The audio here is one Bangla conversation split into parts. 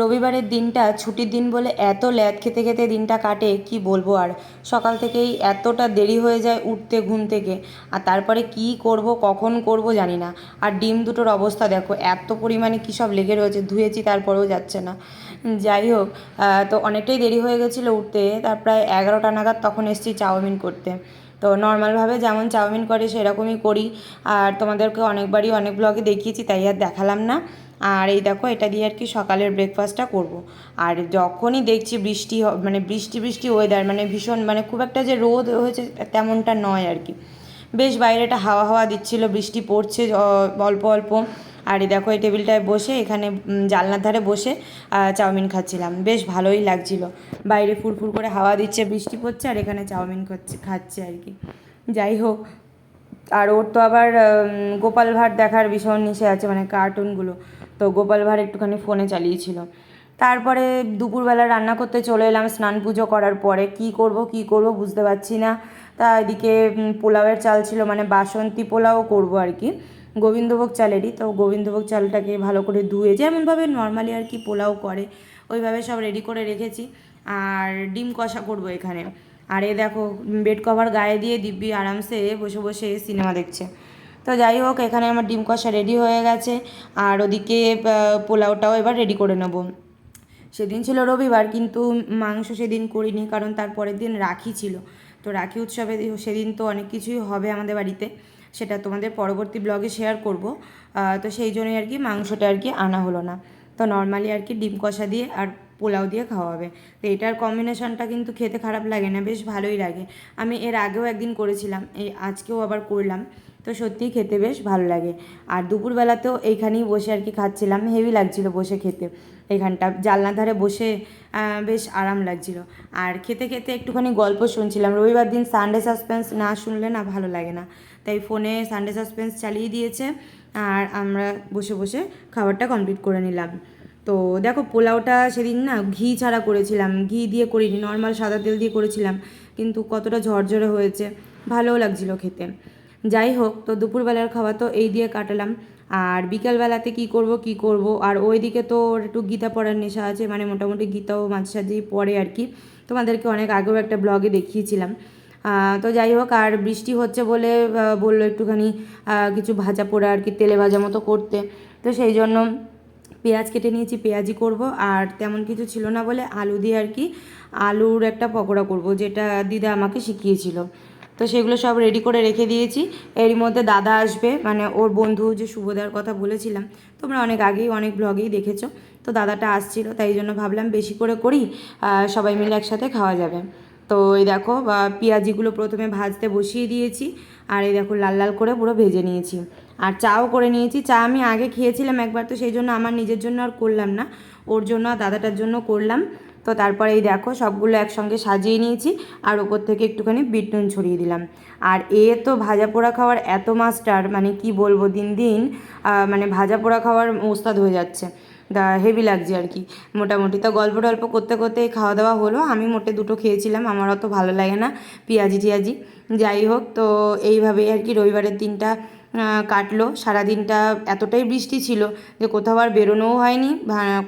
রবিবারের দিনটা ছুটির দিন বলে এত ল্যাদ খেতে খেতে দিনটা কাটে, কি বলব আর? সকাল থেকেই এতটা দেরি হয়ে যায় উঠতে, ঘুম থেকে। আর তারপরে কী করব, কখন করব জানি না। আর ডিম দুটোর অবস্থা দেখো, এত পরিমাণে কী সব লেগে রয়েছে, ধুয়েছি তারপরেও যাচ্ছে না। যাই হোক তো অনেকটাই দেরি হয়ে গেছিল উঠতে, তার প্রায় এগারোটা নাগাদ তখন এসেছি চাউমিন করতে। তো নর্মালভাবে যেমন চাউমিন করে সেরকমই করি। আর তোমাদেরকে অনেকবারই অনেক ব্লগে দেখিয়েছি, তাই আর দেখালাম না। আর এই দেখো, এটা দিয়ে আর কি সকালের ব্রেকফাস্টটা করব। আর যখনই দেখছি বৃষ্টি মানে বৃষ্টি বৃষ্টি ওয়েদার মানে ভীষণ মানে খুব একটা যে রোদ হয়েছে তেমনটা নয় আর কি। বেশ বাইরে বাইরেটা হাওয়া হাওয়া দিচ্ছিল, বৃষ্টি পড়ছে অল্প অল্প। আর এই দেখো, এই টেবিলটায় বসে, এখানে জানলার ধারে বসে চাউমিন খাচ্ছিলাম। বেশ ভালোই লাগছিল। বাইরে ফুরফুর করে হাওয়া দিচ্ছে, বৃষ্টি পড়ছে, আর এখানে চাউমিন খাচ্ছে খাচ্ছে আর কি। যাই হোক আর ওর তো আবার গোপাল ভাঁড় দেখার ভীষণ নিশে আছে মানে কার্টুনগুলো। তো গোপাল ভাঁড় একটুখানি ফোনে চালিয়েছিল। তারপরে দুপুরবেলা রান্না করতে চলে এলাম, স্নান পুজো করার পরে। কি করব কি করব বুঝতে পারছি না। তা এদিকে পোলাওয়ের চাল ছিল মানে বাসন্তী পোলাও করব আর কি। গোবিন্দভোগ চালেরই, তো গোবিন্দভোগ চালটাকে ভালো করে ধুয়ে, যেমনভাবে নর্মালি আর কি পোলাও করে, ওইভাবে সব রেডি করে রেখেছি। আর ডিম কষা করব এখানে। আর এ দেখো বেড কভার গায়ে দিয়ে দিব্যি আরামসে বসে বসে সিনেমা দেখছে। তো যাই হোক, এখানে আমার ডিম কষা রেডি হয়ে গেছে, আর ওদিকে পোলাওটাও এবার রেডি করে নেব। সেদিন ছিল রবিবার, কিন্তু মাংস সেদিন করিনি, কারণ তার পরের দিন রাখি ছিল। তো রাখি উৎসবে সেদিন তো অনেক কিছুই হবে আমাদের বাড়িতে, সেটা তোমাদের পরবর্তী ব্লগে শেয়ার করব। তো সেই জন্যই আর কি মাংসটা আর কি আনা হলো না। তো নর্মালি আর কি ডিম কষা দিয়ে, আর পোলাও দিয়ে খাওয়াবে। তো এটার কম্বিনেশনটা কিন্তু খেতে খারাপ লাগে না, বেশ ভালোই লাগে। আমি এর আগেও একদিন করেছিলাম, এই আজকেও আবার করলাম। তো সত্যিই খেতে বেশ ভালো লাগে। আর দুপুরবেলাতেও এইখানেই বসে আর কি খাচ্ছিলাম হেভি লাগছিল বসে খেতে। এখানটা জানলার ধারে বসে বেশ আরাম লাগছিল। আর খেতে খেতে একটুখানি গল্প শুনছিলাম। রবিবার দিন সানডে সাসপেন্স না শুনলে না ভালো লাগে না। তাই ফোনে সানডে সাসপেন্স চালিয়ে দিয়েছে। আর আমরা বসে বসে খাবারটা কমপ্লিট করে নিলাম। তো দেখো পোলাওটা সেদিন না ঘি ছাড়া করেছিলাম, ঘি দিয়ে করিনি নর্মাল সাদা তেল দিয়ে করেছিলাম, কিন্তু কতটা ঝরঝরে হয়েছে, ভালোও লাগছিল খেতে। যাই হোক, তো দুপুরবেলার খাওয়া তো এই দিয়ে কাটালাম, আর বিকালবেলাতে কি করব কি করব, আর ওইদিকে তো ওর একটু গীতা পড়ার নেশা আছে মানে মোটামুটি গীতাও মাঝে সাঝেই পড়ে আর কি, তোমাদেরকে অনেক আগেও একটা ব্লগে দেখিয়েছিলাম। তো যাই হোক, আর বৃষ্টি হচ্ছে বলে বলল একটুখানি কিছু ভাজা পোড়া আর কি, তেলে ভাজা মতো করতে, তো সেই জন্য পেঁয়াজ কেটে নিয়েছি পেঁয়াজি করব। আর তেমন কিছু ছিল না বলে আলু দিয়ে আর কি আলুর একটা পকোড়া করব, যেটা দিদা আমাকে শিখিয়েছিল। তো সেগুলো সব রেডি করে রেখে দিয়েছি। এরই মধ্যে দাদা আসবে মানে ওর বন্ধু যে শুভদার কথা বলেছিলাম, তোমরা অনেক আগেই, অনেক ব্লগেই দেখেছ। তো দাদাটা আসছিল, তাই জন্য ভাবলাম বেশি করে করি সবাই মিলে একসাথে খাওয়া যাবে। তো এই দেখো পেঁয়াজিগুলো প্রথমে ভাজতে বসিয়ে দিয়েছি, আর এই দেখো লাল লাল করে পুরো ভেজে নিয়েছি। আর চাও করে নিয়েছি। চা আমি আগে খেয়েছিলাম একবার, তো সেই জন্য আমার নিজের জন্য আর করলাম না। ওর জন্য দাদাটার জন্য করলাম। তো তারপরে এই দেখো, সবগুলো একসঙ্গে সাজিয়ে নিয়েছি আর ওপর থেকে একটুখানি বিট নুন ছড়িয়ে দিলাম। আর এ তো ভাজা পোড়া খাওয়ার এত মাস্টার মানে কি বলব, দিন দিন মানে ভাজা পোড়া খাওয়ার ওস্তাদ হয়ে যাচ্ছে। দা, হেভি লাগছে আর কি। মোটামুটি তো গল্প টল্প করতে করতে খাওয়া দাওয়া হলো। আমি মোটে দুটো খেয়েছিলাম, আমার অত ভালো লাগে না, পেঁয়াজি টিয়াজি। যাই হোক, তো এইভাবেই আর কি রবিবারের দিনটা কাটলো। সারাদিনটা এতটাই বৃষ্টি ছিল যে কোথাও আর বেরোনোও হয়নি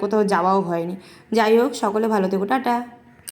কোথাও যাওয়াও হয়নি। যাই হোক, সকলে ভালো থেকো, টাটা।